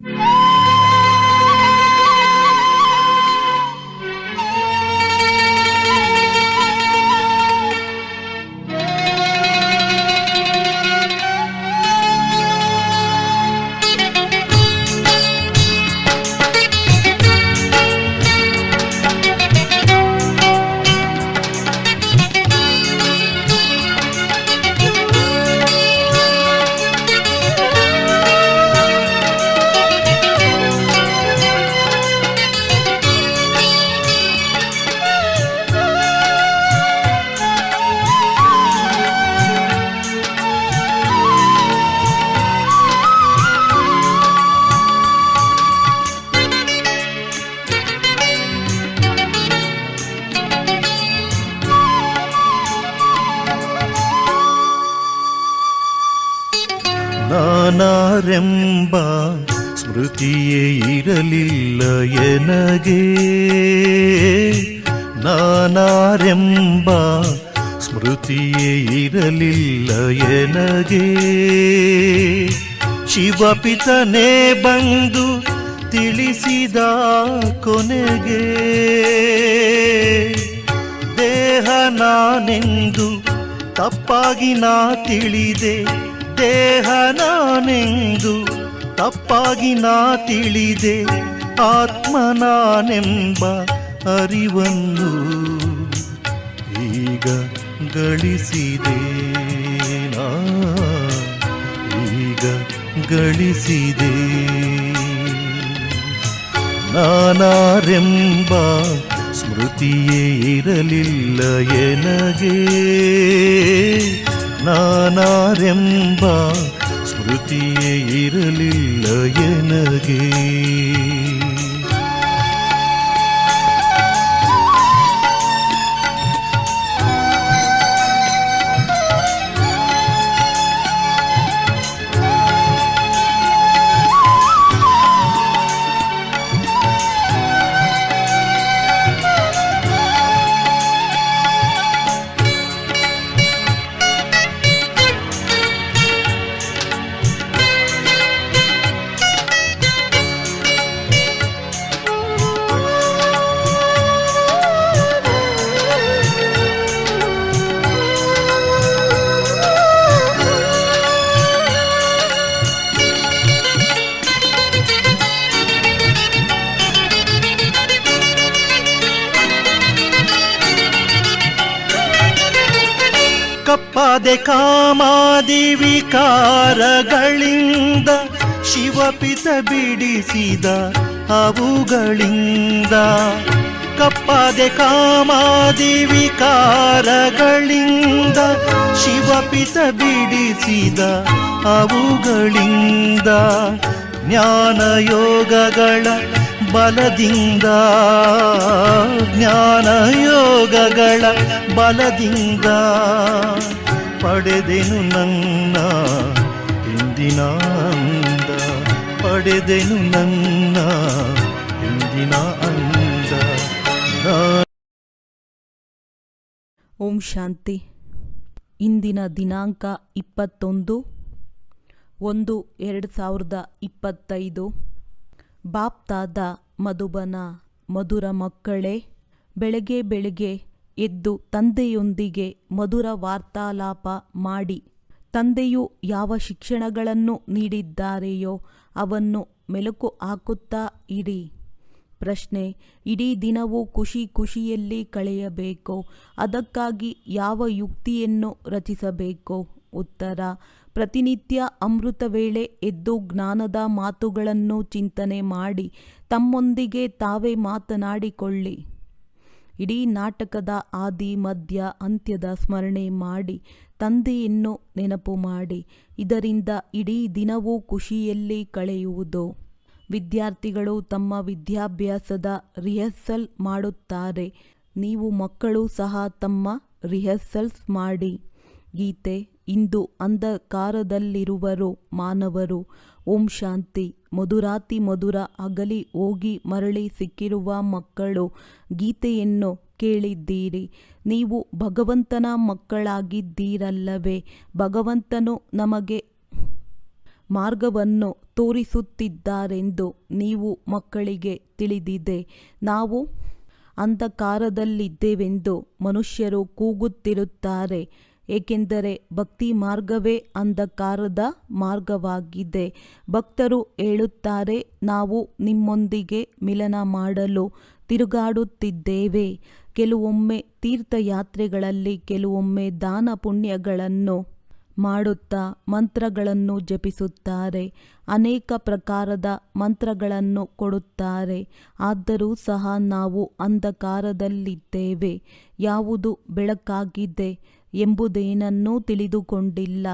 Yeah. ಶಿವಪಿತನೇ ಬಂದು ತಿಳಿಸಿದ ಕೊನೆಗೆ, ದೇಹ ನಾನೆಂದು ತಪ್ಪಾಗಿ ನಾ ತಿಳಿದೆ, ದೇಹ ನಾನೆಂದು ತಪ್ಪಾಗಿ ನಾ ತಿಳಿದೆ, ಆತ್ಮ ನಾನೆಂಬ ಅರಿವನ್ನು ಈಗ ಗಳಿಸಿದೆ. ಗಳಿಸಿದೆ ನಾನಾರೆಂಬ ಸ್ಮೃತಿಯೇ ಇರಲಿಲ್ಲ ಎನಗೆ ನಾನಾರೆಂಬ ಸ್ಮೃತಿಯೇ ಇರಲಿಲ್ಲ ಎನಗೆ ಕಾಮಾದಿ ವಿಕಾರಗಳಿಂದ ಶಿವಪಿತ ಬಿಡಿಸಿದ ಅವುಗಳಿಂದ ಕಪ್ಪದೆ ಕಾಮಾದಿ ವಿಕಾರಗಳಿಂದ ಶಿವಪಿತ ಬಿಡಿಸಿದ ಅವುಗಳಿಂದ ಜ್ಞಾನಯೋಗಗಳ ಬಲದಿಂದ ಜ್ಞಾನ ಯೋಗಗಳ ಬಲದಿಂದ. ಪಡೆದೆನು ನನ್ನ ಇಂದಿನ ಅಂದ ಪಡೆದೆನು ನನ್ನ ಇಂದಿನ ಅಂದ ಓಂ ಶಾಂತಿ. ಇಂದಿನ ದಿನಾಂಕ ಇಪ್ಪತ್ತೊಂದು, ಒಂದು, ಎರಡು ಸಾವಿರದ ಇಪ್ಪತ್ತೈದು. ಬಾಪ್ತಾದ ಮಧುಬನ ಮಧುರ ಮಕ್ಕಳೇ, ಬೆಳಗ್ಗೆ ಬೆಳಗ್ಗೆ ಎದ್ದು ತಂದೆಯೊಂದಿಗೆ ಮಧುರ ವಾರ್ತಾಲಾಪ ಮಾಡಿ, ತಂದೆಯು ಯಾವ ಶಿಕ್ಷಣಗಳನ್ನು ನೀಡಿದ್ದಾರೆಯೋ ಅವನ್ನು ಮೆಲುಕು ಹಾಕುತ್ತಾ ಇರಿ. ಪ್ರಶ್ನೆ, ಇಡೀ ದಿನವೂ ಖುಷಿ ಖುಷಿಯಲ್ಲಿ ಕಳೆಯಬೇಕು? ಅದಕ್ಕಾಗಿ ಯಾವ ಯುಕ್ತಿಯನ್ನು ರಚಿಸಬೇಕು? ಉತ್ತರ, ಪ್ರತಿನಿತ್ಯ ಅಮೃತ ವೇಳೆ ಎದ್ದು ಜ್ಞಾನದ ಮಾತುಗಳನ್ನು ಚಿಂತನೆ ಮಾಡಿ, ತಮ್ಮೊಂದಿಗೆ ತಾವೇ ಮಾತನಾಡಿಕೊಳ್ಳಿ. ಇಡೀ ನಾಟಕದ ಆದಿ, ಮಧ್ಯ, ಅಂತ್ಯದ ಸ್ಮರಣೆ ಮಾಡಿ, ತಂದೆಯನ್ನು ನೆನಪು ಮಾಡಿ, ಇದರಿಂದ ಇಡೀ ದಿನವೂ ಖುಷಿಯಲ್ಲಿ ಕಳೆಯುವುದು. ವಿದ್ಯಾರ್ಥಿಗಳು ತಮ್ಮ ವಿದ್ಯಾಭ್ಯಾಸದ ರಿಹರ್ಸಲ್ ಮಾಡುತ್ತಾರೆ. ನೀವು ಮಕ್ಕಳು ಸಹ ತಮ್ಮ ರಿಹರ್ಸಲ್ಸ್ ಮಾಡಿ. ಗೀತೆ ಇಂದು ಅಂಧಕಾರದಲ್ಲಿರುವರು ಮಾನವರು. ಓಂ ಶಾಂತಿ. ಮಧುರಾತಿ ಮಧುರ ಅಗಲಿ ಹೋಗಿ ಮರಳಿ ಸಿಕ್ಕಿರುವ ಮಕ್ಕಳು ಗೀತೆಯನ್ನು ಕೇಳಿದ್ದೀರಿ. ನೀವು ಭಗವಂತನ ಮಕ್ಕಳಾಗಿದ್ದೀರಲ್ಲವೇ? ಭಗವಂತನು ನಮಗೆ ಮಾರ್ಗವನ್ನು ತೋರಿಸುತ್ತಿದ್ದಾರೆಂದು ನೀವು ಮಕ್ಕಳಿಗೆ ತಿಳಿದಿದೆ. ನಾವು ಅಂಧಕಾರದಲ್ಲಿದ್ದೇವೆಂದು ಮನುಷ್ಯರು ಕೂಗುತ್ತಿರುತ್ತಾರೆ. ಏಕೆಂದರೆ ಭಕ್ತಿ ಮಾರ್ಗವೇ ಅಂಧಕಾರದ ಮಾರ್ಗವಾಗಿದೆ. ಭಕ್ತರು ಹೇಳುತ್ತಾರೆ, ನಾವು ನಿಮ್ಮೊಂದಿಗೆ ಮಿಲನ ಮಾಡಲು ತಿರುಗಾಡುತ್ತಿದ್ದೇವೆ. ಕೆಲವೊಮ್ಮೆ ತೀರ್ಥಯಾತ್ರೆಗಳಲ್ಲಿ ಕೆಲವೊಮ್ಮೆ ದಾನ ಪುಣ್ಯಗಳನ್ನು ಮಾಡುತ್ತಾ ಮಂತ್ರಗಳನ್ನು ಜಪಿಸುತ್ತಾರೆ. ಅನೇಕ ಪ್ರಕಾರದ ಮಂತ್ರಗಳನ್ನು ಕೊಡುತ್ತಾರೆ. ಆದರೂ ಸಹ ನಾವು ಅಂಧಕಾರದಲ್ಲಿದ್ದೇವೆ. ಯಾವುದು ಬೆಳಕಾಗಿದೆ? ಎಂಬುದೇನನ್ನೂ ತಿಳಿದುಕೊಂಡಿಲ್ಲ,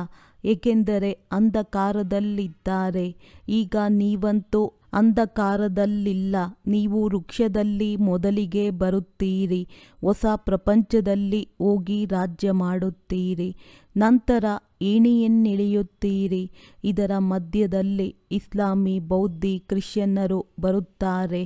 ಏಕೆಂದರೆ ಅಂಧಕಾರದಲ್ಲಿದ್ದಾರೆ. ಈಗ ನೀವಂತೂ ಅಂಧಕಾರದಲ್ಲಿಲ್ಲ, ನೀವು ವೃಕ್ಷದಲ್ಲಿ ಮೊದಲಿಗೆ ಬರುತ್ತೀರಿ, ಹೊಸ ಪ್ರಪಂಚದಲ್ಲಿ ಹೋಗಿ ರಾಜ್ಯ ಮಾಡುತ್ತೀರಿ, ನಂತರ ಏಣಿಯನ್ನಿಳಿಯುತ್ತೀರಿ. ಇದರ ಮಧ್ಯದಲ್ಲಿ ಇಸ್ಲಾಮಿ ಬೌದ್ಧಿ ಕ್ರಿಶ್ಚಿಯನ್ನರು ಬರುತ್ತಾರೆ.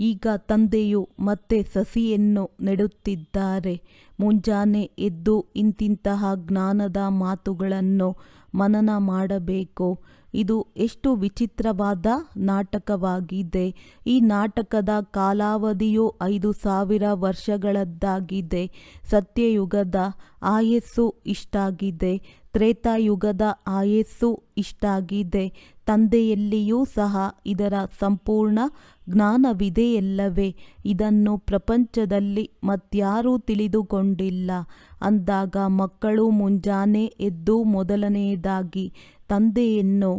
ಈಗ ತಂದೆಯು ಮತ್ತೆ ಸಸಿಯನ್ನು ನೆಡುತ್ತಿದ್ದಾರೆ. ಮುಂಜಾನೆ ಎದ್ದು ಇಂತಿಂತಹ ಜ್ಞಾನದ ಮಾತುಗಳನ್ನು ಮನನ ಮಾಡಬೇಕು. ಇದು ಎಷ್ಟು ವಿಚಿತ್ರವಾದ ನಾಟಕವಾಗಿದೆ. ಈ ನಾಟಕದ ಕಾಲಾವಧಿಯು ಐದು ಸಾವಿರ ವರ್ಷಗಳದ್ದಾಗಿದೆ. ಸತ್ಯಯುಗದ ಆಯಸ್ಸು ಇಷ್ಟಾಗಿದೆ. ತ್ರೇತಾಯುಗದ ಆಯಸ್ಸು ಇಷ್ಟಾಗಿದೆ. ತಂದೆಯಲ್ಲಿಯೂ ಸಹ ಇದರ ಸಂಪೂರ್ಣ ಜ್ಞಾನವಿದೆಯಲ್ಲವೇ? ಇದನ್ನು ಪ್ರಪಂಚದಲ್ಲಿ ಮತ್ಯಾರೂ ತಿಳಿದುಕೊಂಡಿಲ್ಲ. ಅಂದಾಗ ಮಕ್ಕಳು ಮುಂಜಾನೆ ಎದ್ದು ಮೊದಲನೆಯದಾಗಿ, ತಂದೆಯನ್ನು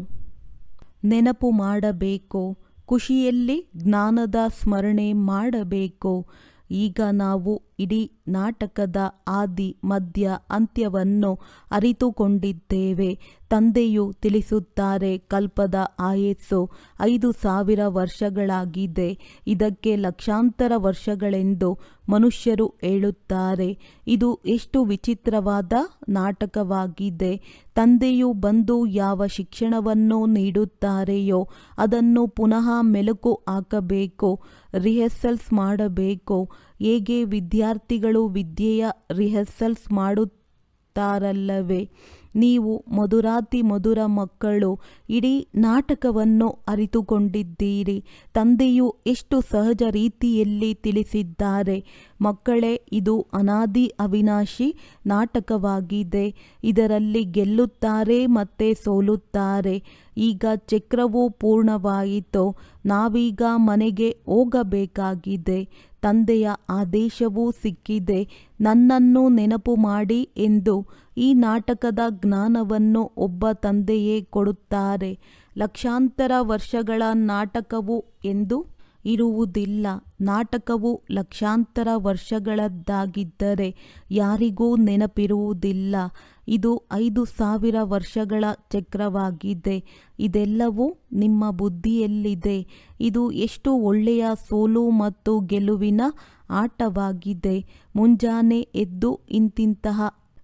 ನೆನಪು ಮಾಡಬೇಕು, ಖುಷಿಯಲ್ಲಿ ಜ್ಞಾನದ ಸ್ಮರಣೆ ಮಾಡಬೇಕು. ಈಗ ನಾವು ಇಡೀ ನಾಟಕದ ಆದಿ ಮಧ್ಯ ಅಂತ್ಯವನ್ನು ಅರಿತುಕೊಂಡಿದ್ದೇವೆ. ತಂದೆಯು ತಿಳಿಸುತ್ತಾರೆ, ಕಲ್ಪದ ಆಯಸ್ಸು ಐದು ಸಾವಿರ ವರ್ಷಗಳಾಗಿದೆ. ಇದಕ್ಕೆ ಲಕ್ಷಾಂತರ ವರ್ಷಗಳೆಂದು ಮನುಷ್ಯರು ಹೇಳುತ್ತಾರೆ. ಇದು ಎಷ್ಟು ವಿಚಿತ್ರವಾದ ನಾಟಕವಾಗಿದೆ. ತಂದೆಯು ಬಂದು ಯಾವ ಶಿಕ್ಷಣವನ್ನು ನೀಡುತ್ತಾರೆಯೋ ಅದನ್ನು ಪುನಃ ಮೆಲುಕು ಹಾಕಬೇಕು, ರಿಹರ್ಸಲ್ಸ್ ಮಾಡಬೇಕು. ಹೇಗೆ ವಿದ್ಯಾರ್ಥಿಗಳು ವಿದ್ಯೆಯ ರಿಹರ್ಸಲ್ಸ್ ಮಾಡುತ್ತಾರಲ್ಲವೇ? ನೀವು ಮಧುರಾತಿ ಮಧುರ ಮಕ್ಕಳು, ಇಡೀ ನಾಟಕವನ್ನು ಅರಿತುಕೊಂಡಿದ್ದೀರಿ. ತಂದೆಯು ಎಷ್ಟು ಸಹಜ ರೀತಿಯಲ್ಲಿ ತಿಳಿಸಿದ್ದಾರೆ. ಮಕ್ಕಳೇ, ಇದು ಅನಾದಿ ಅವಿನಾಶಿ ನಾಟಕವಾಗಿದೆ. ಇದರಲ್ಲಿ ಗೆಲ್ಲುತ್ತಾರೆ ಮತ್ತೆ ಸೋಲುತ್ತಾರೆ. ಈಗ ಚಕ್ರವು ಪೂರ್ಣವಾಯಿತು. ನಾವೀಗ ಮನೆಗೆ ಹೋಗಬೇಕಾಗಿದೆ. ತಂದೆಯ ಆದೇಶವೂ ಸಿಕ್ಕಿದೆ. ನನ್ನನ್ನು ನೆನಪು ಮಾಡಿ ಎಂದು ಈ ನಾಟಕದ ಜ್ಞಾನವನ್ನು ಒಬ್ಬ ತಂದೆಯೇ ಕೊಡುತ್ತಾರೆ. ಲಕ್ಷಾಂತರ ವರ್ಷಗಳ ನಾಟಕವು ಎಂದು ಇರುವುದಿಲ್ಲ. ನಾಟಕವು ಲಕ್ಷಾಂತರ ವರ್ಷಗಳದ್ದಾಗಿದ್ದರೆ ಯಾರಿಗೂ ನೆನಪಿರುವುದಿಲ್ಲ. ಇದು ಐದು ಸಾವಿರ ವರ್ಷಗಳ ಚಕ್ರವಾಗಿದೆ. ಇದೆಲ್ಲವೂ ನಿಮ್ಮ ಬುದ್ಧಿಯಲ್ಲಿದೆ. ಇದು ಎಷ್ಟು ಒಳ್ಳೆಯ ಸೋಲು ಮತ್ತು ಗೆಲುವಿನ ಆಟವಾಗಿದೆ. ಮುಂಜಾನೆ ಎದ್ದು ಇಂತಿಂತಹ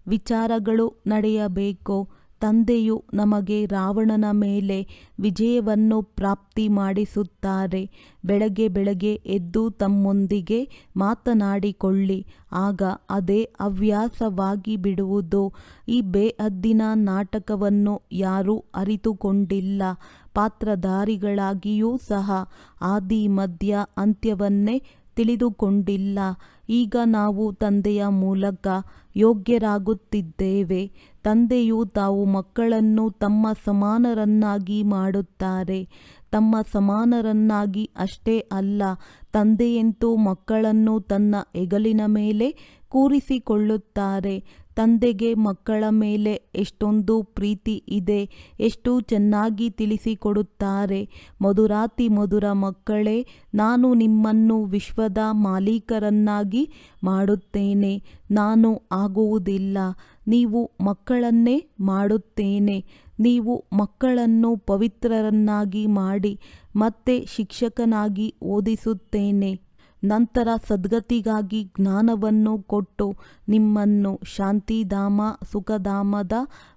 ವಿಚಾರಗಳು ನಡೆಯಬೇಕು. ತಂದೆಯು ನಮಗೆ ರಾವಣನ ಮೇಲೆ ವಿಜಯವನ್ನು ಪ್ರಾಪ್ತಿ ಮಾಡಿಸುತ್ತಾರೆ. ಬೆಳಗ್ಗೆ ಬೆಳಗ್ಗೆ ಎದ್ದು ತಮ್ಮೊಂದಿಗೆ ಮಾತನಾಡಿಕೊಳ್ಳಿ. ಆಗ ಅದೇ ಹವ್ಯಾಸವಾಗಿ ಬಿಡುವುದು. ಈ ಬೇಹದ್ದಿನ ನಾಟಕವನ್ನು ಯಾರೂ ಅರಿತುಕೊಂಡಿಲ್ಲ. ಪಾತ್ರಧಾರಿಗಳಾಗಿಯೂ ಸಹ ಆದಿ ಮಧ್ಯ ಅಂತ್ಯವನ್ನೇ ತಿಳಿದುಕೊಂಡಿಲ್ಲ. ಈಗ ನಾವು ತಂದೆಯ ಮೂಲಕ ಯೋಗ್ಯರಾಗುತ್ತಿದ್ದೇವೆ. ತಂದೆಯು ತಾವು ಮಕ್ಕಳನ್ನು ತಮ್ಮ ಸಮಾನರನ್ನಾಗಿ ಮಾಡುತ್ತಾರೆ. ತಮ್ಮ ಸಮಾನರನ್ನಾಗಿ ಅಷ್ಟೇ ಅಲ್ಲ, ತಂದೆಯಂತೂ ಮಕ್ಕಳನ್ನು ತನ್ನ ಹೆಗಲಿನ ಮೇಲೆ ಕೂರಿಸಿಕೊಳ್ಳುತ್ತಾರೆ. ತಂದೆಗೆ ಮಕ್ಕಳ ಮೇಲೆ ಎಷ್ಟೊಂದು ಪ್ರೀತಿ ಇದೆ, ಎಷ್ಟು ಚೆನ್ನಾಗಿ ತಿಳಿಸಿಕೊಡುತ್ತಾರೆ. ಮಧುರಾತಿ ಮಧುರ ಮಕ್ಕಳೇ, ನಾನು ನಿಮ್ಮನ್ನು ವಿಶ್ವದ ಮಾಲೀಕರನ್ನಾಗಿ ಮಾಡುತ್ತೇನೆ. ನಾನು ಆಗುವುದಿಲ್ಲ, ನೀವು ಮಕ್ಕಳನ್ನೇ ಮಾಡುತ್ತೇನೆ. ನೀವು ಮಕ್ಕಳನ್ನು ಪವಿತ್ರರನ್ನಾಗಿ ಮಾಡಿ, ಮತ್ತೆ ಶಿಕ್ಷಕನಾಗಿ ಓದಿಸುತ್ತೇನೆ. ನಂತರ ಸದ್ಗತಿಗಾಗಿ ಜ್ಞಾನವನ್ನು ಕೊಟ್ಟು ನಿಮ್ಮನ್ನು ಶಾಂತಿಧಾಮ, ಸುಖಧಾಮದ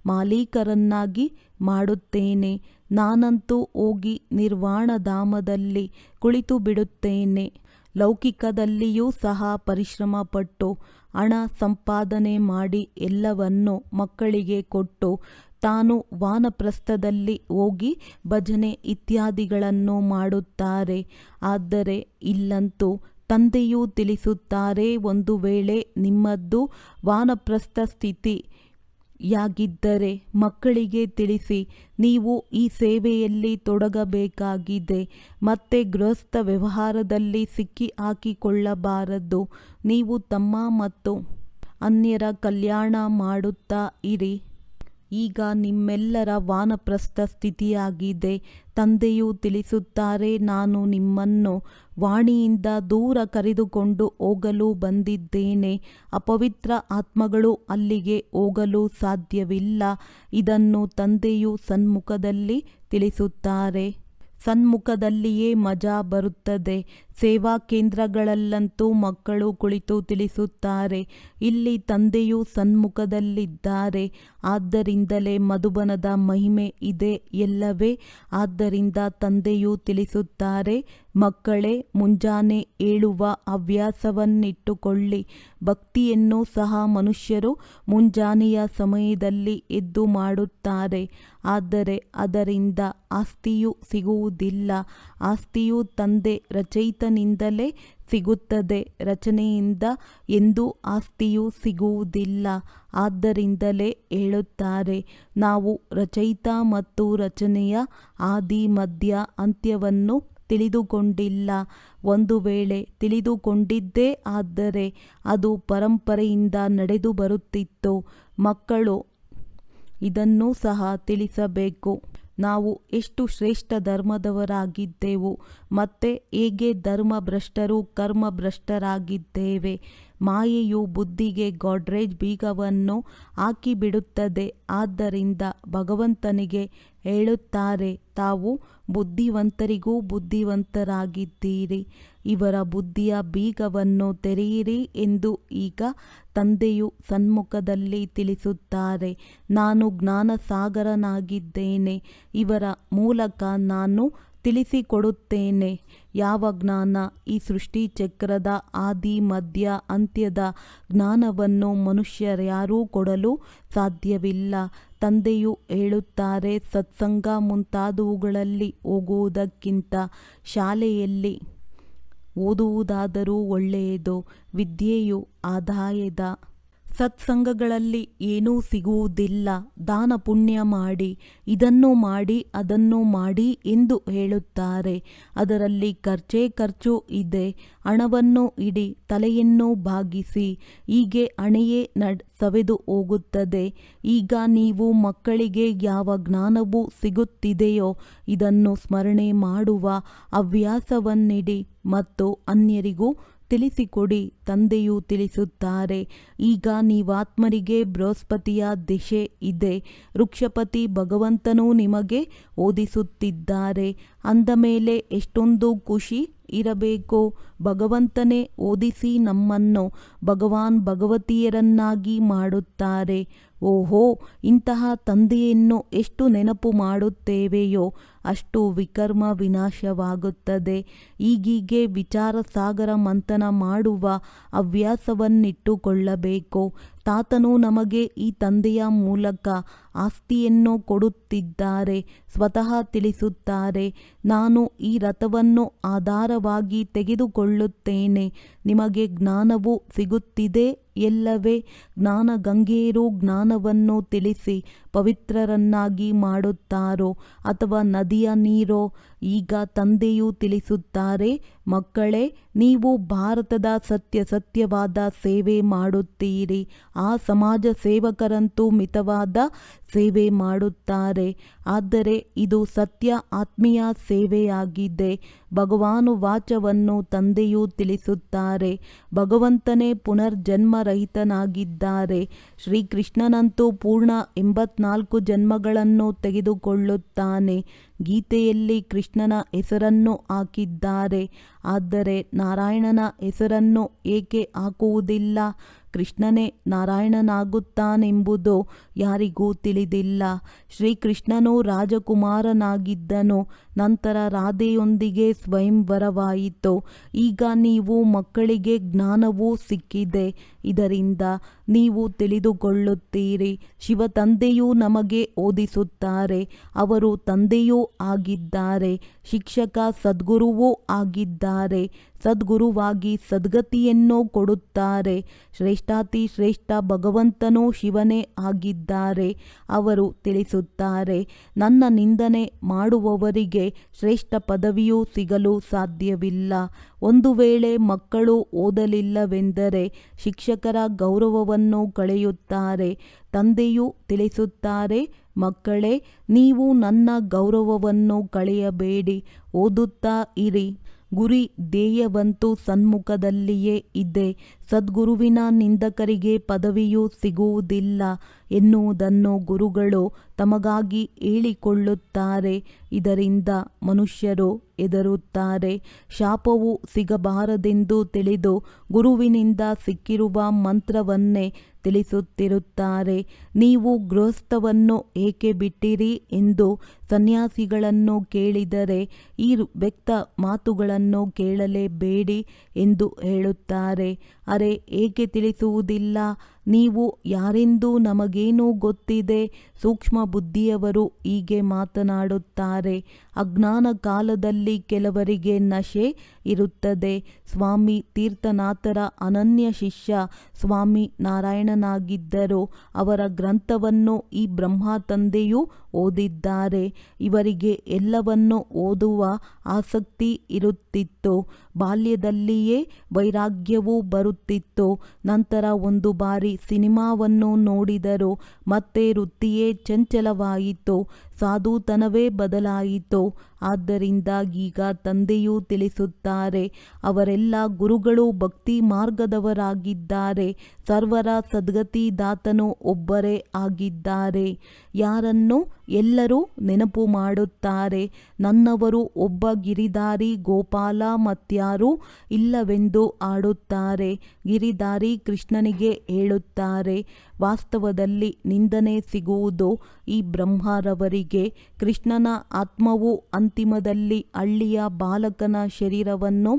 ಮಾಲೀಕರನ್ನಾಗಿ ಮಾಡುತ್ತೇನೆ. ನಾನಂತೂ ಹೋಗಿ ನಿರ್ವಾಣಧಾಮದಲ್ಲಿ ಕುಳಿತು ಬಿಡುತ್ತೇನೆ. ಲೌಕಿಕದಲ್ಲಿಯೂ ಸಹ ಪರಿಶ್ರಮಪಟ್ಟು ಹಣ ಸಂಪಾದನೆ ಮಾಡಿ ಎಲ್ಲವನ್ನು ಮಕ್ಕಳಿಗೆ ಕೊಟ್ಟು ತಾನು ವಾನಪ್ರಸ್ಥದಲ್ಲಿ ಹೋಗಿ ಭಜನೆ ಇತ್ಯಾದಿಗಳನ್ನು ಮಾಡುತ್ತಾರೆ. ಆದರೆ ಇಲ್ಲಂತೂ ತಂದೆಯು ತಿಳಿಸುತ್ತಾರೆ, ಒಂದು ವೇಳೆ ನಿಮ್ಮದ್ದು ವಾನಪ್ರಸ್ಥ ಸ್ಥಿತಿ ಯಾಗಿದ್ದರೆ ಮಕ್ಕಳಿಗೆ ತಿಳಿಸಿ, ನೀವು ಈ ಸೇವೆಯಲ್ಲಿ ತೊಡಗಬೇಕಾಗಿದೆ. ಮತ್ತೆ ಗೃಹಸ್ಥ ವ್ಯವಹಾರದಲ್ಲಿ ಸಿಕ್ಕಿ ಹಾಕಿಕೊಳ್ಳಬಾರದು. ನೀವು ತಮ್ಮ ಮತ್ತು ಅನ್ಯರ ಕಲ್ಯಾಣ ಮಾಡುತ್ತಾ ಇರಿ. ಈಗ ನಿಮ್ಮೆಲ್ಲರ ವಾನಪ್ರಸ್ಥ ಸ್ಥಿತಿಯಾಗಿದೆ. ತಂದೆಯು ತಿಳಿಸುತ್ತಾರೆ, ನಾನು ನಿಮ್ಮನ್ನು ವಾಣಿಯಿಂದ ದೂರ ಕರೆದುಕೊಂಡು ಹೋಗಲು ಬಂದಿದ್ದೇನೆ. ಅಪವಿತ್ರ ಆತ್ಮಗಳು ಅಲ್ಲಿಗೆ ಹೋಗಲು ಸಾಧ್ಯವಿಲ್ಲ. ಇದನ್ನು ತಂದೆಯು ಸನ್ಮುಖದಲ್ಲಿ ತಿಳಿಸುತ್ತಾರೆ. ಸನ್ಮುಖದಲ್ಲಿಯೇ ಮಜಾ ಬರುತ್ತದೆ. ಸೇವಾ ಕೇಂದ್ರಗಳಲ್ಲಂತೂ ಮಕ್ಕಳು ಕುಳಿತು ತಿಳಿಸುತ್ತಾರೆ. ಇಲ್ಲಿ ತಂದೆಯು ಸನ್ಮುಖದಲ್ಲಿದ್ದಾರೆ. ಆದ್ದರಿಂದಲೇ ಮಧುಬನದ ಮಹಿಮೆ ಇದೆ ಎಲ್ಲವೇ. ಆದ್ದರಿಂದ ತಂದೆಯು ತಿಳಿಸುತ್ತಾರೆ, ಮಕ್ಕಳೇ, ಮುಂಜಾನೆ ಏಳುವ ಹವ್ಯಾಸವನ್ನಿಟ್ಟುಕೊಳ್ಳಿ. ಭಕ್ತಿಯನ್ನು ಸಹ ಮನುಷ್ಯರು ಮುಂಜಾನೆಯ ಸಮಯದಲ್ಲಿ ಎದ್ದು ಮಾಡುತ್ತಾರೆ. ಆದರೆ ಅದರಿಂದ ಆಸ್ತಿಯು ಸಿಗುವುದಿಲ್ಲ. ಆಸ್ತಿಯು ತಂದೆ ರಚಯಿತನಿಂದಲೇ ಸಿಗುತ್ತದೆ. ರಚನೆಯಿಂದ ಎಂದೂ ಆಸ್ತಿಯು ಸಿಗುವುದಿಲ್ಲ. ಆದ್ದರಿಂದಲೇ ಹೇಳುತ್ತಾರೆ, ನಾವು ರಚಯಿತ ಮತ್ತು ರಚನೆಯ ಆದಿ ಮಧ್ಯ ಅಂತ್ಯವನ್ನು ತಿಳಿದುಕೊಂಡಿಲ್ಲ. ಒಂದು ವೇಳೆ ತಿಳಿದುಕೊಂಡಿದ್ದೇ ಆದರೆ ಅದು ಪರಂಪರೆಯಿಂದ ನಡೆದು ಬರುತ್ತಿತ್ತು. ಮಕ್ಕಳು ಇದನ್ನು ಸಹ ತಿಳಿಸಬೇಕು. ನಾವು ಎಷ್ಟು ಶ್ರೇಷ್ಠ ಧರ್ಮದವರಾಗಿದ್ದೆವು ಮತ್ತೆ ಹೇಗೆ ಧರ್ಮಭ್ರಷ್ಟರು ಕರ್ಮಭ್ರಷ್ಟರಾಗಿದ್ದೇವೆ? ಮಾಯೆಯು ಬುದ್ಧಿಗೆ ಗಾಡ್ರೇಜ್ ಬೀಗವನ್ನು ಹಾಕಿಬಿಡುತ್ತದೆ. ಆದ್ದರಿಂದ ಭಗವಂತನಿಗೆ ಹೇಳುತ್ತಾರೆ, ತಾವು ಬುದ್ಧಿವಂತರಿಗೂ ಬುದ್ಧಿವಂತರಾಗಿದ್ದೀರಿ. ಇವರ ಬುದ್ಧಿಯ ಬೀಗವನ್ನು ತೆರೆಯಿರಿ ಎಂದು ಈಗ ತಂದೆಯು ಸನ್ಮುಖದಲ್ಲಿ ತಿಳಿಸುತ್ತಾರೆ. ನಾನು ಜ್ಞಾನಸಾಗರನಾಗಿದ್ದೇನೆ, ಇವರ ಮೂಲಕ ನಾನು ತಿಳಿಸಿಕೊಡುತ್ತೇನೆ. ಯಾವ ಜ್ಞಾನ? ಈ ಸೃಷ್ಟಿ ಚಕ್ರದ ಆದಿ ಮಧ್ಯ ಅಂತ್ಯದ ಜ್ಞಾನವನ್ನು ಮನುಷ್ಯರ್ಯಾರೂ ಕೊಡಲು ಸಾಧ್ಯವಿಲ್ಲ. ತಂದೆಯು ಹೇಳುತ್ತಾರೆ, ಸತ್ಸಂಗ ಮುಂತಾದವುಗಳಲ್ಲಿ ಹೋಗುವುದಕ್ಕಿಂತ ಶಾಲೆಯಲ್ಲಿ ಓದುವುದಾದರೂ ಒಳ್ಳೆಯದು. ವಿದ್ಯೆಯು ಆದಾಯದ ಸತ್ಸಂಗಗಳಲ್ಲಿ ಏನೂ ಸಿಗುವುದಿಲ್ಲ. ದಾನ ಪುಣ್ಯ ಮಾಡಿ, ಇದನ್ನು ಮಾಡಿ, ಅದನ್ನು ಮಾಡಿ ಎಂದು ಹೇಳುತ್ತಾರೆ. ಅದರಲ್ಲಿ ಖರ್ಚೇ ಖರ್ಚು ಇದೆ. ಹಣವನ್ನು ಇಡಿ, ತಲೆಯನ್ನು ಭಾಗಿಸಿ ಹೀಗೆ ಹಣೆಯೇ ನಡ್, ಸವೆದು ಹೋಗುತ್ತದೆ. ಈಗ ನೀವು ಮಕ್ಕಳಿಗೆ ಯಾವ ಜ್ಞಾನವು ಸಿಗುತ್ತಿದೆಯೋ, ಇದನ್ನು ಸ್ಮರಣೆ ಮಾಡುವ ಹವ್ಯಾಸವನ್ನಿಡಿ ಮತ್ತು ಅನ್ಯರಿಗೂ ತಿಳಿಸಿಕೊಡಿ, ತಂದೆಯು ತಿಳಿಸುತ್ತಾರೆ, ಈಗ ನೀವಾತ್ಮರಿಗೆ ಬೃಹಸ್ಪತಿಯ ದಿಶೆ ಇದೆ, ವೃಕ್ಷಪತಿ ಭಗವಂತನೂ ನಿಮಗೆ ಓದಿಸುತ್ತಿದ್ದಾರೆ, ಅಂದ ಮೇಲೆ ಎಷ್ಟೊಂದು ಖುಷಿ ಇರಬೇಕು, ಭಗವಂತನೇ ಓದಿಸಿ ನಮ್ಮನ್ನು ಭಗವಾನ್ ಭಗವತಿಯರನ್ನಾಗಿ ಮಾಡುತ್ತಾರೆ, ಓಹೋ, ಇಂತಹ ತಂದೆಯನ್ನು ಎಷ್ಟು ನೆನಪು ಮಾಡುತ್ತೇವೆಯೋ ಅಷ್ಟು ವಿಕರ್ಮ ವಿನಾಶವಾಗುತ್ತದೆ. ಈಗೀಗೆ ವಿಚಾರ ಸಾಗರ ಮಂಥನ ಮಾಡುವ ಹವ್ಯಾಸವನ್ನಿಟ್ಟುಕೊಳ್ಳಬೇಕು. ತಾತನು ನಮಗೆ ಈ ತಂದೆಯ ಮೂಲಕ ಆಸ್ತಿಯನ್ನು ಕೊಡುತ್ತಿದ್ದಾರೆ, ಸ್ವತಃ ತಿಳಿಸುತ್ತಾರೆ. ನಾನು ಈ ರಥವನ್ನು ಆಧಾರವಾಗಿ ತೆಗೆದುಕೊಳ್ಳುತ್ತೇನೆ. ನಿಮಗೆ ಜ್ಞಾನವು ಸಿಗುತ್ತಿದೆ ಎಲ್ಲವೇ ಜ್ಞಾನ ಗಂಗೆಯರು ಜ್ಞಾನವನ್ನು ತಿಳಿಸಿ ಪವಿತ್ರರನ್ನಾಗಿ ಮಾಡುತ್ತಾರೋ ಅಥವಾ ನದಿಯ ನೀರೋ ಈಗ ತಂದೆಯು ತಿಳಿಸುತ್ತಾರೆ. ಮಕ್ಕಳೇ, ನೀವು ಭಾರತದ ಸತ್ಯ ಸತ್ಯವಾದ ಸೇವೆ ಮಾಡುತ್ತೀರಿ. ಆ ಸಮಾಜ ಸೇವಕರಂತೂ ಮಿತವಾದ ಸೇವೆ ಮಾಡುತ್ತಾರೆ. ಆದರೆ ಇದು ಸತ್ಯ ಆತ್ಮೀಯ ಸೇವೆಯಾಗಿದೆ. ಭಗವಾನು ವಾಚವನ್ನು ತಂದೆಯು ತಿಳಿಸುತ್ತಾರೆ. ಭಗವಂತನೇ ಪುನರ್ಜನ್ಮರಹಿತನಾಗಿದ್ದಾರೆ. ಶ್ರೀಕೃಷ್ಣನಂತೂ ಪೂರ್ಣ ಎಂಬತ್ನಾಲ್ಕು ಜನ್ಮಗಳನ್ನು ತೆಗೆದುಕೊಳ್ಳುತ್ತಾನೆ. ಗೀತೆಯಲ್ಲಿ ಕೃಷ್ಣನ ಹೆಸರನ್ನು ಹಾಕಿದ್ದಾರೆ. ಆದರೆ ನಾರಾಯಣನ ಹೆಸರನ್ನು ಏಕೆ ಹಾಕುವುದಿಲ್ಲ? ಕೃಷ್ಣನೇ ನಾರಾಯಣನಾಗುತ್ತಾನೆಂಬುದು ಯಾರಿಗೂ ತಿಳಿದಿಲ್ಲ. ಶ್ರೀಕೃಷ್ಣನು ರಾಜಕುಮಾರನಾಗಿದ್ದನು ನಂತರ ರಾಧೆಯೊಂದಿಗೆ ಸ್ವಯಂವರವಾಯಿತು ಈಗ ನೀವು ಮಕ್ಕಳಿಗೆ ಜ್ಞಾನವೂ ಸಿಕ್ಕಿದೆ. ಇದರಿಂದ ನೀವು ತಿಳಿದುಕೊಳ್ಳುತ್ತೀರಿ. ಶಿವ ತಂದೆಯೂ ನಮಗೆ ಓದಿಸುತ್ತಾರೆ. ಅವರು ತಂದೆಯೂ ಆಗಿದ್ದಾರೆ. ಶಿಕ್ಷಕ ಸದ್ಗುರುವೂ ಆಗಿದ್ದಾರೆ. ಸದ್ಗುರುವಾಗಿ ಸದ್ಗತಿಯನ್ನು ಕೊಡುತ್ತಾರೆ. ಶ್ರೇಷ್ಠಾತಿ ಶ್ರೇಷ್ಠ ಭಗವಂತನೂ ಶಿವನೇ ಆಗಿದ್ದಾರೆ. ಅವರು ತಿಳಿಸುತ್ತಾರೆ, ನನ್ನ ನಿಂದನೆ ಮಾಡುವವರಿಗೆ ಶ್ರೇಷ್ಠ ಪದವಿಯೂ ಸಿಗಲು ಸಾಧ್ಯವಿಲ್ಲ. ಒಂದು ವೇಳೆ ಮಕ್ಕಳು ಓದಲಿಲ್ಲವೆಂದರೆ ಶಿಕ್ಷಕರ ಗೌರವವನ್ನು ಕಳೆಯುತ್ತಾರೆ, ತಂದೆಯು ತಿಳಿಸುತ್ತಾರೆ, ಮಕ್ಕಳೇ, ನೀವು ನನ್ನ ಗೌರವವನ್ನು ಕಳೆಯಬೇಡಿ, ಓದುತ್ತಾ ಇರಿ. ಗುರಿ ಧ್ಯೇಯವಂತೂ ಸನ್ಮುಖದಲ್ಲಿಯೇ ಇದೆ. ಸದ್ಗುರುವಿನ ನಿಂದಕರಿಗೆ ಪದವಿಯೂ ಸಿಗುವುದಿಲ್ಲ ಎನ್ನುವುದನ್ನು ಗುರುಗಳು ತಮಗಾಗಿ ಹೇಳಿಕೊಳ್ಳುತ್ತಾರೆ. ಇದರಿಂದ ಮನುಷ್ಯರು ಎದರುತ್ತಾರೆ ಶಾಪವು ಸಿಗಬಾರದೆಂದು ತಿಳಿದು ಗುರುವಿನಿಂದ ಸಿಕ್ಕಿರುವ ಮಂತ್ರವನ್ನೇ ತಿಳಿಸುತ್ತಿರುತ್ತಾರೆ. ನೀವು ಗೃಹಸ್ಥವನ್ನು ಏಕೆ ಬಿಟ್ಟಿರಿ ಎಂದು ಸನ್ಯಾಸಿಗಳನ್ನು ಕೇಳಿದರೆ ಈ ವ್ಯಕ್ತ ಮಾತುಗಳನ್ನು ಕೇಳಲೇಬೇಡಿ ಎಂದು ಹೇಳುತ್ತಾರೆ. ಅರೆ ಏಕೆ ತಿಳಿಸುವುದಿಲ್ಲ? ನೀವು ಯಾರೆಂದು ನಮಗೇನೂ ಗೊತ್ತಿದೆ? ಸೂಕ್ಷ್ಮ ಬುದ್ಧಿಯವರು ಹೀಗೆ ಮಾತನಾಡುತ್ತಾರೆ ಅಜ್ಞಾನ ಕಾಲದಲ್ಲಿ ಕೆಲವರಿಗೆ ನಶೆ ಇರುತ್ತದೆ. ಸ್ವಾಮಿ ತೀರ್ಥನಾಥರ ಅನನ್ಯ ಶಿಷ್ಯ ಸ್ವಾಮಿ ನಾರಾಯಣನಾಗಿದ್ದರು. ಅವರ ಗ್ರಂಥವನ್ನು ಈ ಬ್ರಹ್ಮ ತಂದೆಯೂ ಓದಿದ್ದಾರೆ. ಇವರಿಗೆ ಎಲ್ಲವನ್ನು ಓದುವ ಆಸಕ್ತಿ ಇರುತ್ತಿತ್ತು. ಬಾಲ್ಯದಲ್ಲಿಯೇ ವೈರಾಗ್ಯವೂ ಬರುತ್ತಿತ್ತು. ನಂತರ ಒಂದು ಬಾರಿ ಸಿನಿಮಾವನ್ನು ನೋಡಿದರೋ. ಮತ್ತೆ ವೃತ್ತಿಯೇ ಚಂಚಲವಾಯಿತೋ ಸಾಧುತನವೇ ಬದಲಾಯಿತು. ಆದ್ದರಿಂದ ಈಗ ತಂದೆಯೂ ತಿಳಿಸುತ್ತಾರೆ, ಅವರೆಲ್ಲ ಗುರುಗಳು ಭಕ್ತಿ ಮಾರ್ಗದವರಾಗಿದ್ದಾರೆ, ಸರ್ವರ ಸದ್ಗತಿದಾತನು ಒಬ್ಬರೇ ಆಗಿದ್ದಾರೆ. ಯಾರನ್ನು ಎಲ್ಲರೂ ನೆನಪು ಮಾಡುತ್ತಾರೆ, ನನ್ನವರು ಒಬ್ಬ ಗಿರಿಧಾರಿ ಗೋಪಾಲ ಮತ್ಯಾರು ಇಲ್ಲವೆಂದು ಆಡುತ್ತಾರೆ, ಗಿರಿಧಾರಿ ಕೃಷ್ಣನಿಗೆ ಹೇಳುತ್ತಾರೆ ವಾಸ್ತವದಲ್ಲಿ ನಿಂದನೆ ಸಿಗುವುದು ಈ ಬ್ರಹ್ಮರವರಿಗೆ ಕೃಷ್ಣನ ಆತ್ಮವು ಅಂತಿಮದಲ್ಲಿ ಹಳ್ಳಿಯ ಬಾಲಕನ ಶರೀರವನ್ನು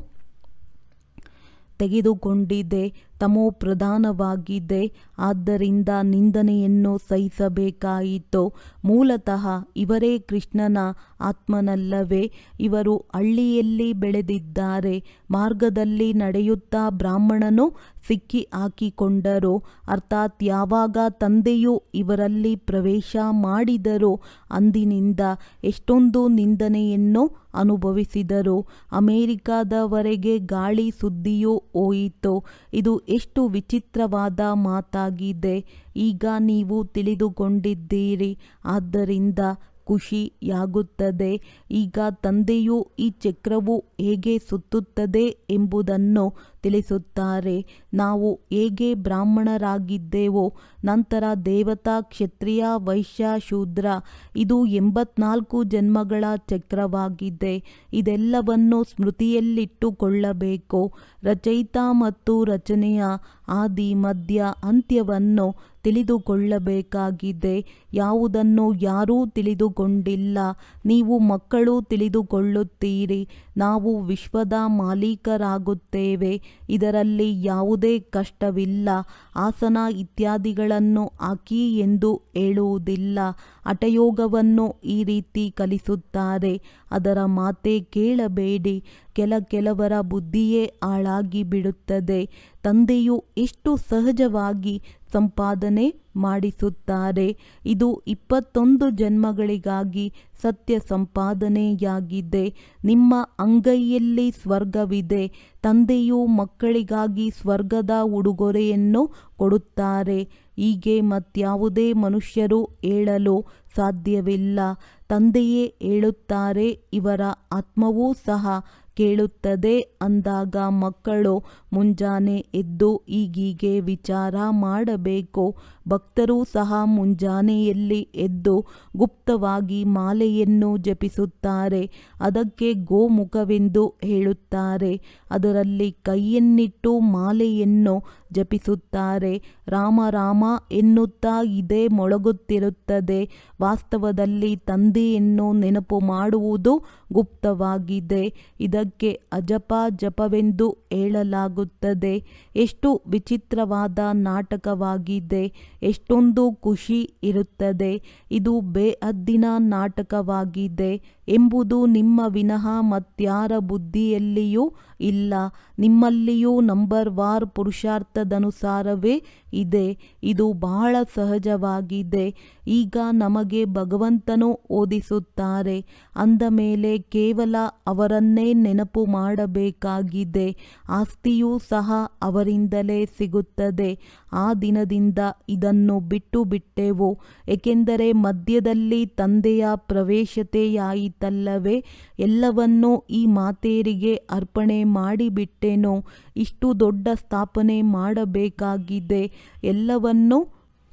ತೆಗೆದುಕೊಂಡಿದೆ. ತಮೋ ಪ್ರಧಾನವಾಗಿದೆ. ಆದ್ದರಿಂದ ನಿಂದನೆಯನ್ನು ಸಹಿಸಬೇಕಾಯಿತು. ಮೂಲತಃ ಇವರೇ ಕೃಷ್ಣನ ಆತ್ಮನಲ್ಲವೇ. ಇವರು ಹಳ್ಳಿಯಲ್ಲಿ ಬೆಳೆದಿದ್ದಾರೆ. ಮಾರ್ಗದಲ್ಲಿ ನಡೆಯುತ್ತಾ ಬ್ರಾಹ್ಮಣನು ಸಿಕ್ಕಿ ಹಾಕಿಕೊಂಡರು. ಅರ್ಥಾತ್ ಯಾವಾಗ ತಂದೆಯು ಇವರಲ್ಲಿ ಪ್ರವೇಶ ಮಾಡಿದರು ಅಂದಿನಿಂದ ಎಷ್ಟೊಂದು ನಿಂದನೆಯನ್ನು ಅನುಭವಿಸಿದರು. ಅಮೇರಿಕಾದವರೆಗೆ ಗಾಳಿ ಸುದ್ದಿಯೂ ಹೋಯಿತು. ಇದು ಎಷ್ಟು ವಿಚಿತ್ರವಾದ ಮಾತಾಗಿದೆ. ಈಗ ನೀವು ತಿಳಿದುಕೊಂಡಿದ್ದೀರಿ. ಆದ್ದರಿಂದ ಖುಷಿಯಾಗುತ್ತದೆ. ಈಗ ತಂದೆಯು ಈ ಚಕ್ರವು ಹೇಗೆ ಸುತ್ತುತ್ತದೆ ಎಂಬುದನ್ನು ತಿಳಿಸುತ್ತಾರೆ. ನಾವು ಹೇಗೆ ಬ್ರಾಹ್ಮಣರಾಗಿದ್ದೇವೋ, ನಂತರ ದೇವತಾ ಕ್ಷತ್ರಿಯ ವೈಶ್ಯ ಶೂದ್ರ ಇದು ಎಂಬತ್ನಾಲ್ಕು ಜನ್ಮಗಳ ಚಕ್ರವಾಗಿದೆ. ಇದೆಲ್ಲವನ್ನು ಸ್ಮೃತಿಯಲ್ಲಿಟ್ಟುಕೊಳ್ಳಬೇಕು. ರಚಯಿತ ಮತ್ತು ರಚನೆಯ ಆದಿ, ಮಧ್ಯ, ಅಂತ್ಯವನ್ನು ತಿಳಿದುಕೊಳ್ಳಬೇಕಾಗಿದೆ. ಯಾವುದನ್ನು ಯಾರೂ ತಿಳಿದುಕೊಂಡಿಲ್ಲ. ನೀವು ಮಕ್ಕಳು ತಿಳಿದುಕೊಳ್ಳುತ್ತೀರಿ. ನಾವು ವಿಶ್ವದ ಮಾಲೀಕರಾಗುತ್ತೇವೆ. ಇದರಲ್ಲಿ ಯಾವುದೇ ಕಷ್ಟವಿಲ್ಲ. ಆಸನ ಇತ್ಯಾದಿಗಳನ್ನು ಹಾಕಿ ಎಂದು ಹೇಳುವುದಿಲ್ಲ. ಹಠಯೋಗವನ್ನು ಈ ರೀತಿ ಕಲಿಸುತ್ತಾರೆ. ಅದರ ಮಾತೇ ಕೇಳಬೇಡಿ. ಕೆಲ ಕೆಲವರ ಬುದ್ಧಿಯೇ ಹಾಳಾಗಿ ಬಿಡುತ್ತದೆ ತಂದೆಯು ಎಷ್ಟು ಸಹಜವಾಗಿ ಸಂಪಾದನೆ ಮಾಡಿಸುತ್ತಾರೆ. ಇದು ಇಪ್ಪತ್ತೊಂದು ಜನ್ಮಗಳಿಗಾಗಿ ಸತ್ಯ ಸಂಪಾದನೆಯಾಗಿದೆ. ನಿಮ್ಮ ಅಂಗೈಯಲ್ಲಿ ಸ್ವರ್ಗವಿದೆ. ತಂದೆಯು ಮಕ್ಕಳಿಗಾಗಿ ಸ್ವರ್ಗದ ಉಡುಗೊರೆಯನ್ನು ಕೊಡುತ್ತಾರೆ. ಹೀಗೆ ಮತ್ಯಾವುದೇ ಮನುಷ್ಯರು ಹೇಳಲು ಸಾಧ್ಯವಿಲ್ಲ. ತಂದೆಯೇ ಹೇಳುತ್ತಾರೆ ಇವರ ಆತ್ಮವೂ ಸಹ ಕೇಳುತ್ತದೆ. ಅಂದಾಗ ಮಕ್ಕಳು ಮುಂಜಾನೆ ಎದ್ದು ಈಗೀಗೆ ವಿಚಾರ ಮಾಡಬೇಕು. ಭಕ್ತರೂ ಸಹ ಮುಂಜಾನೆಯಲ್ಲಿ ಎದ್ದು ಗುಪ್ತವಾಗಿ ಮಾಲೆಯನ್ನು ಜಪಿಸುತ್ತಾರೆ. ಅದಕ್ಕೆ ಗೋಮುಖವೆಂದು ಹೇಳುತ್ತಾರೆ. ಅದರಲ್ಲಿ ಕೈಯನ್ನಿಟ್ಟು ಮಾಲೆಯನ್ನು ಜಪಿಸುತ್ತಾರೆ. ರಾಮ ರಾಮ ಎನ್ನುತ್ತಾ ಇದೇ ಮೊಳಗುತ್ತಿರುತ್ತದೆ. ವಾಸ್ತವದಲ್ಲಿ ತಂದೆಯನ್ನು ನೆನಪು ಮಾಡುವುದು ಗುಪ್ತವಾಗಿದೆ. ಇದಕ್ಕೆ ಅಜಪ ಜಪವೆಂದು ಹೇಳಲಾಗುತ್ತದೆ. ಎಷ್ಟು ವಿಚಿತ್ರವಾದ ನಾಟಕವಾಗಿದೆ. ಎಷ್ಟೊಂದು ಖುಷಿ ಇರುತ್ತದೆ. ಇದು ಬೇಅದ್ದಿನ ನಾಟಕವಾಗಿದೆ ಎಂಬುದು ನಿಮ್ಮ ವಿನಃ ಮತ್ಯಾರ ಬುದ್ಧಿಯಲ್ಲಿಯೂ ಇಲ್ಲ, ನಿಮ್ಮಲ್ಲಿಯೂ ನಂಬರ್ ವಾರ್ ಪುರುಷಾರ್ಥದನುಸಾರವೇ ಇದೆ. ಇದು ಬಹಳ ಸಹಜವಾಗಿದೆ. ಈಗ ನಮಗೆ ಭಗವಂತನು ಓದಿಸುತ್ತಾರೆ. ಅಂದ ಮೇಲೆ ಕೇವಲ ಅವರನ್ನೇ ನೆನಪು ಮಾಡಬೇಕಾಗಿದೆ. ಆಸ್ತಿಯೂ ಸಹ ಅವರಿಂದಲೇ ಸಿಗುತ್ತದೆ. ಆ ದಿನದಿಂದ ಇದನ್ನು ಬಿಟ್ಟು ಬಿಟ್ಟೆವು. ಏಕೆಂದರೆ ಮಧ್ಯದಲ್ಲಿ ತಂದೆಯ ಪ್ರವೇಶತೆಯಾಯಿತಲ್ಲವೇ, ಎಲ್ಲವನ್ನೂ ಈ ಮಾತೇರಿಗೆ ಅರ್ಪಣೆ ಮಾಡಿಬಿಟ್ಟೆನು? ಇಷ್ಟು ದೊಡ್ಡ ಸ್ಥಾಪನೆ ಮಾಡಬೇಕಾಗಿದೆ. ಎಲ್ಲವನ್ನೂ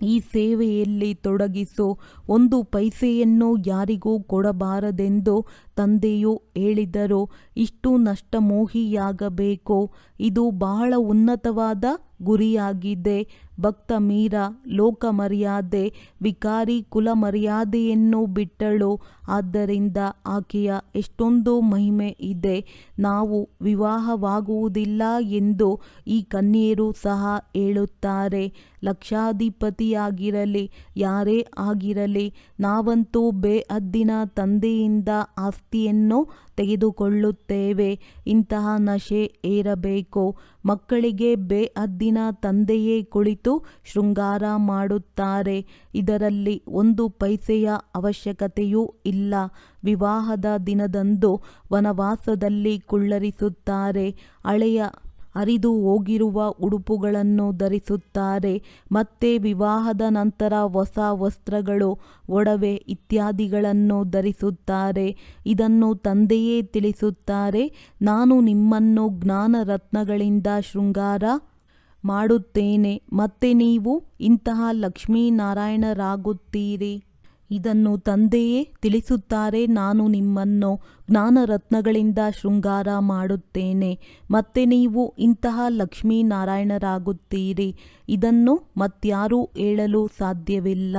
ಈ ಸೇವೆಯಲ್ಲಿ ತೊಡಗಿಸು. ಒಂದು ಪೈಸೆಯನ್ನು ಯಾರಿಗೂ ಕೊಡಬಾರದೆಂದು ತಂದೆಯು ಹೇಳಿದರು. ಇಷ್ಟು ನಷ್ಟಮೋಹಿಯಾಗಬೇಕು. ಇದು ಬಹಳ ಉನ್ನತವಾದ ಗುರಿಯಾಗಿದೆ. ಭಕ್ತ ಮೀರ ಲೋಕ ಮರ್ಯಾದೆ ವಿಕಾರಿ ಕುಲ ಮರ್ಯಾದೆಯನ್ನು ಬಿಟ್ಟಳು. ಆದ್ದರಿಂದ ಆಕೆಯ ಎಷ್ಟೊಂದು ಮಹಿಮೆ ಇದೆ. ನಾವು ವಿವಾಹವಾಗುವುದಿಲ್ಲ ಎಂದು ಈ ಕನ್ಯೆಯರು ಸಹ ಹೇಳುತ್ತಾರೆ. ಲಕ್ಷಾಧಿಪತಿಯಾಗಿರಲಿ, ಯಾರೇ ಆಗಿರಲಿ, ನಾವಂತೂ ಬೇಅದ್ದಿನ ತಂದೆಯಿಂದ ಆಸ್ತಿಯನ್ನು ತೆಗೆದುಕೊಳ್ಳುತ್ತೇವೆ. ಇಂತಹ ನಶೆ ಏರಬೇಕು. ಮಕ್ಕಳಿಗೆ ಬೇಅದ್ದಿನ ತಂದೆಯೇ ಕುಳಿತು ಶೃಂಗಾರ ಮಾಡುತ್ತಾರೆ. ಇದರಲ್ಲಿ ಒಂದು ಪೈಸೆಯ ಅವಶ್ಯಕತೆಯೂ ಇಲ್ಲ. ವಿವಾಹದ ದಿನದಂದು ವನವಾಸದಲ್ಲಿ ಕುಳ್ಳರಿಸುತ್ತಾರೆ. ಹಳೆಯ ಹರಿದು ಹೋಗಿರುವ ಉಡುಪುಗಳನ್ನು ಧರಿಸುತ್ತಾರೆ. ಮತ್ತೆ ವಿವಾಹದ ನಂತರ ಹೊಸ ವಸ್ತ್ರಗಳು, ಒಡವೆ ಇತ್ಯಾದಿಗಳನ್ನು ಧರಿಸುತ್ತಾರೆ. ಇದನ್ನು ತಂದೆಯೇ ತಿಳಿಸುತ್ತಾರೆ. ನಾನು ನಿಮ್ಮನ್ನು ಜ್ಞಾನ ರತ್ನಗಳಿಂದ ಶೃಂಗಾರ ಮಾಡುತ್ತೇನೆ. ಮತ್ತೆ ನೀವು ಇಂತಹ ಲಕ್ಷ್ಮೀನಾರಾಯಣರಾಗುತ್ತೀರಿ. ಇದನ್ನು ತಂದೆಯೇ ತಿಳಿಸುತ್ತಾರೆ. ನಾನು ನಿಮ್ಮನ್ನು ಜ್ಞಾನರತ್ನಗಳಿಂದ ಶೃಂಗಾರ ಮಾಡುತ್ತೇನೆ. ಮತ್ತೆ ನೀವು ಇಂತಹ ಲಕ್ಷ್ಮೀನಾರಾಯಣರಾಗುತ್ತೀರಿ. ಇದನ್ನು ಮತ್ಯಾರೂ ಹೇಳಲು ಸಾಧ್ಯವಿಲ್ಲ.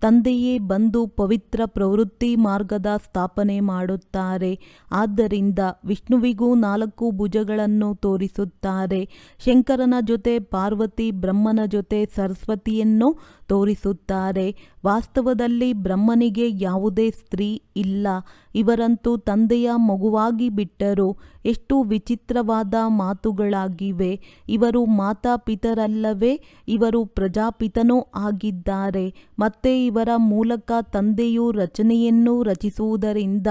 ತಂದೆಯೇ ಬಂದು ಪವಿತ್ರ ಪ್ರವೃತ್ತಿ ಮಾರ್ಗದ ಸ್ಥಾಪನೆ ಮಾಡುತ್ತಾರೆ. ಆದ್ದರಿಂದ ವಿಷ್ಣುವಿಗೂ ನಾಲ್ಕು ಭುಜಗಳನ್ನು ತೋರಿಸುತ್ತಾರೆ. ಶಂಕರನ ಜೊತೆ ಪಾರ್ವತಿ ಬ್ರಹ್ಮನ ಜೊತೆ ಸರಸ್ವತಿಯನ್ನು ತೋರಿಸುತ್ತಾರೆ. ವಾಸ್ತವದಲ್ಲಿ ಬ್ರಹ್ಮನಿಗೆ ಯಾವುದೇ ಸ್ತ್ರೀ ಇಲ್ಲ. ಇವರಂತೂ ತಂದೆಯ ಮಗುವಾಗಿ ಬಿಟ್ಟರು. ಎಷ್ಟು ವಿಚಿತ್ರವಾದ ಮಾತುಗಳಾಗಿವೆ. ಇವರು ಮಾತಾಪಿತರಲ್ಲವೇ? ಇವರು ಪ್ರಜಾಪಿತನೂ ಆಗಿದ್ದಾರೆ. ಮತ್ತೆ ಇವರ ಮೂಲಕ ತಂದೆಯು ರಚನೆಯನ್ನು ರಚಿಸುವುದರಿಂದ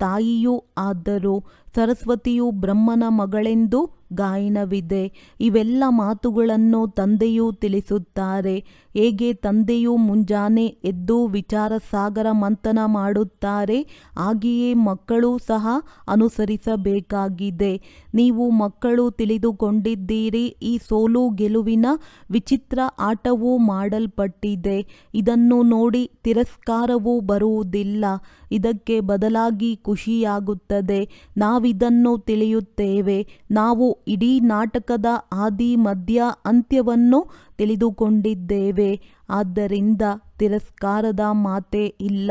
ತಾಯಿಯೂ ಆದರೂ ಸರಸ್ವತಿಯು ಬ್ರಹ್ಮನ ಮಗಳೆಂದು ಗಾಯನವಿದೆ. ಇವೆಲ್ಲ ಮಾತುಗಳನ್ನು ತಂದೆಯು ತಿಳಿಸುತ್ತಾರೆ. ಹೇಗೆ ತಂದೆಯು ಮುಂಜಾನೆ ಎದ್ದು ವಿಚಾರ ಸಾಗರ ಮಂಥನ ಮಾಡುತ್ತಾರೆ, ಹಾಗೆಯೇ ಮಕ್ಕಳು ಸಹ ಅನುಸರಿಸಬೇಕಾಗಿದೆ. ನೀವು ಮಕ್ಕಳು ತಿಳಿದುಕೊಂಡಿದ್ದೀರಿ, ಈ ಸೋಲು ಗೆಲುವಿನ ವಿಚಿತ್ರ ಆಟವೂ ಮಾಡಲ್ಪಟ್ಟಿದೆ. ಇದನ್ನು ನೋಡಿ ತಿರಸ್ಕಾರವೂ ಬರುವುದಿಲ್ಲ. ಇದಕ್ಕೆ ಬದಲಾಗಿ ಖುಷಿಯಾಗುತ್ತದೆ. ನಾವಿದನ್ನು ತಿಳಿಯುತ್ತೇವೆ. ನಾವು ಇಡೀ ನಾಟಕದ ಆದಿ ಮಧ್ಯ ಅಂತ್ಯವನ್ನು ತಿಳಿದುಕೊಂಡಿದ್ದೇವೆ. ಆದ್ದರಿಂದ ತಿರಸ್ಕಾರದ ಮಾತೇ ಇಲ್ಲ.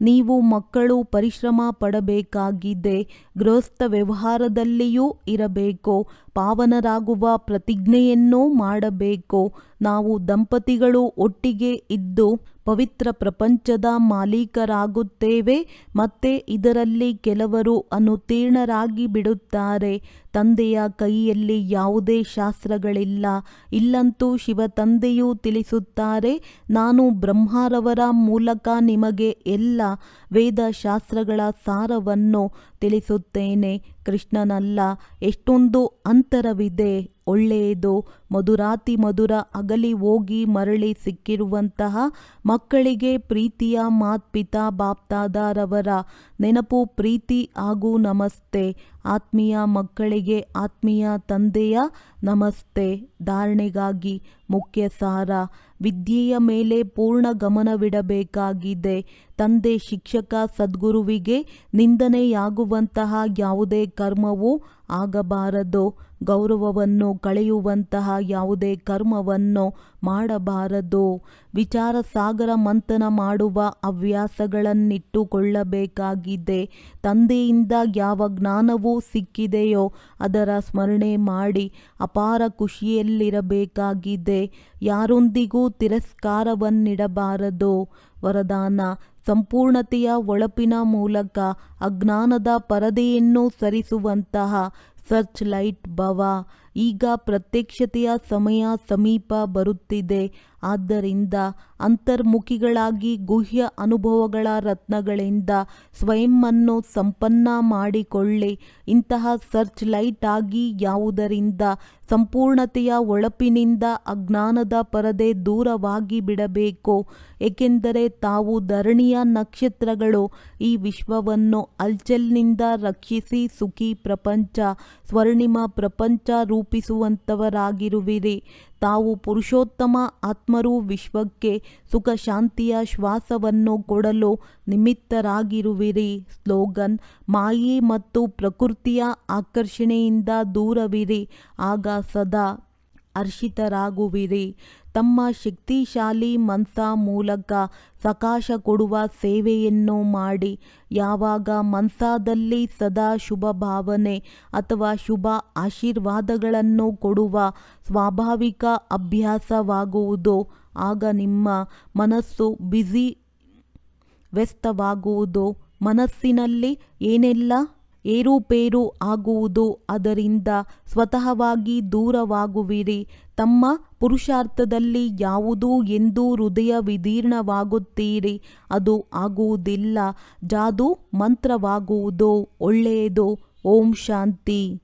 ನೀವು ಮಕ್ಕಳು ಪರಿಶ್ರಮ ಪಡಬೇಕಾಗಿದೆ. ಗೃಹಸ್ಥ ವ್ಯವಹಾರದಲ್ಲಿಯೂ ಇರಬೇಕು. ಪಾವನರಾಗುವ ಪ್ರತಿಜ್ಞೆಯನ್ನೂ ಮಾಡಬೇಕು. ನಾವು ದಂಪತಿಗಳು ಒಟ್ಟಿಗೆ ಇದ್ದು ಪವಿತ್ರ ಪ್ರಪಂಚದ ಮಾಲೀಕರಾಗುತ್ತೇವೆ. ಮತ್ತೆ ಇದರಲ್ಲಿ ಕೆಲವರು ಅನುತೀರ್ಣರಾಗಿ ಬಿಡುತ್ತಾರೆ. ತಂದೆಯ ಕೈಯಲ್ಲಿ ಯಾವುದೇ ಶಾಸ್ತ್ರಗಳಿಲ್ಲ. ಇಲ್ಲಂತೂ ಶಿವ ತಂದೆಯೂ ತಿಳಿಸುತ್ತಾರೆ, ನಾನು ಬ್ರಹ್ಮಾರವರ ಮೂಲಕ ನಿಮಗೆ ಎಲ್ಲ ವೇದ ಶಾಸ್ತ್ರಗಳ ಸಾರವನ್ನು ತಿಳಿಸುತ್ತೇನೆ, ಕೃಷ್ಣನಲ್ಲ, ಎಷ್ಟೊಂದು ಅಂತರವಿದೆ, ಒಳ್ಳೆಯದು. ಮಧುರಾತಿ ಮಧುರ ಅಗಲಿ ಹೋಗಿ ಮರಳಿ ಸಿಕ್ಕಿರುವಂತಹ ಮಕ್ಕಳಿಗೆ ಪ್ರೀತಿಯ ಮಾತ್ಪಿತಾ ಬಾಪ್ತಾದಾರವರ. ನೆನಪು, ಪ್ರೀತಿ ಹಾಗೂ ನಮಸ್ತೆ. ಆತ್ಮೀಯ ಮಕ್ಕಳಿಗೆ ಆತ್ಮೀಯ ತಂದೆಯ ನಮಸ್ತೆ. ಧಾರಣೆಗಾಗಿ ಮುಖ್ಯ ಸಾರ. ವಿದ್ಯೆಯ ಮೇಲೆ ಪೂರ್ಣ ಗಮನವಿಡಬೇಕಾಗಿದೆ. ತಂದೆ ಶಿಕ್ಷಕ ಸದ್ಗುರುವಿಗೆ ನಿಂದನೆಯಾಗುವಂತಹ ಯಾವುದೇ ಕರ್ಮವೂ ಆಗಬಾರದು. ಗೌರವವನ್ನು ಕಳೆಯುವಂತಹ ಯಾವುದೇ ಕರ್ಮವನ್ನು ಮಾಡಬಾರದು. ವಿಚಾರ ಸಾಗರ ಮಂಥನ ಮಾಡುವ ಹವ್ಯಾಸಗಳನ್ನಿಟ್ಟುಕೊಳ್ಳಬೇಕಾಗಿದೆ. ತಂದೆಯಿಂದ ಯಾವ ಜ್ಞಾನವೂ ಸಿಕ್ಕಿದೆಯೋ ಅದರ ಸ್ಮರಣೆ ಮಾಡಿ ಅಪಾರ ಖುಷಿಯಲ್ಲಿರಬೇಕಾಗಿದೆ. ಯಾರೊಂದಿಗೂ ತಿರಸ್ಕಾರವನ್ನಿಡಬಾರದು. ವರದಾನ, ಸಂಪೂರ್ಣತೆಯ ಒಳಪಿನ ಮೂಲಕ ಅಜ್ಞಾನದ ಪರದೆಯನ್ನು ಸರಿಸುವಂತಹ ಸರ್ಚ್ ಲೈಟ್ ಭವ. ಈಗ ಪ್ರತ್ಯಕ್ಷತೆಯ ಸಮಯ ಸಮೀಪ ಬರುತ್ತಿದೆ. ಆದ್ದರಿಂದ ಅಂತರ್ಮುಖಿಗಳಾಗಿ ಗುಹ್ಯ ಅನುಭವಗಳ ರತ್ನಗಳಿಂದ ಸ್ವಯಂವನ್ನು ಸಂಪನ್ನ ಮಾಡಿಕೊಳ್ಳಿ. ಇಂತಹ ಸರ್ಚ್ ಲೈಟ್ ಆಗಿ ಯಾವುದರಿಂದ ಸಂಪೂರ್ಣತೆಯ ಒಳಪಿನಿಂದ ಅಜ್ಞಾನದ ಪರದೆ ದೂರವಾಗಿ ಬಿಡಬೇಕು. ಏಕೆಂದರೆ ತಾವು ಧರಣಿಯ ನಕ್ಷತ್ರಗಳು. ಈ ವಿಶ್ವವನ್ನು ಅಲ್ಚಲ್ನಿಂದ ರಕ್ಷಿಸಿ ಸುಖಿ ಪ್ರಪಂಚ, ಸ್ವರ್ಣಿಮ ಪ್ರಪಂಚ ರೂಪಿಸುವಂಥವರಾಗಿರುವಿರಿ ತಾವು ಪುರುಷೋತ್ತಮ ಆತ್ಮರು ವಿಶ್ವಕ್ಕೆ ಸುಖ ಶಾಂತಿಯ ಶ್ವಾಸವನ್ನು ಕೊಡಲು ನಿಮಿತ್ತರಾಗಿರುವಿರಿ. ಸ್ಲೋಗನ್, ಮಾಯಿ ಮತ್ತು ಪ್ರಕೃತಿಯ ಆಕರ್ಷಣೆಯಿಂದ ದೂರವಿರಿ, ಆಗ ಸದಾ ಹರ್ಷಿತರಾಗುವಿರಿ. ತಮ್ಮ ಶಕ್ತಿಶಾಲಿ ಮನ್ಸ ಮೂಲಕ ಸಕಾಶ ಕೊಡುವ ಸೇವೆಯನ್ನು ಮಾಡಿ. ಯಾವಾಗ ಮನ್ಸಾದಲ್ಲಿ ಸದಾ ಶುಭ ಭಾವನೆ ಅಥವಾ ಶುಭ ಆಶೀರ್ವಾದಗಳನ್ನು ಕೊಡುವ ಸ್ವಾಭಾವಿಕ ಅಭ್ಯಾಸವಾಗುವುದು, ಆಗ ನಿಮ್ಮ ಮನಸ್ಸು ಬ್ಯುಸಿ ವ್ಯಸ್ತವಾಗುವುದು, ಮನಸ್ಸಿನಲ್ಲಿ ಏನೆಲ್ಲ ಏರುಪೇರು ಆಗುವುದು ಅದರಿಂದ ಸ್ವತಃವಾಗಿ ದೂರವಾಗುವಿರಿ. ತಮ್ಮ ಪುರುಷಾರ್ಥದಲ್ಲಿ ಯಾವುದು ಎಂದು ಹೃದಯ ವಿದೀರ್ಣವಾಗುತ್ತೀರಿ ಅದು ಆಗುವುದಿಲ್ಲ. ಜಾದು ಮಂತ್ರವಾಗುವುದು. ಒಳ್ಳೆಯದು. ಓಂ ಶಾಂತಿ.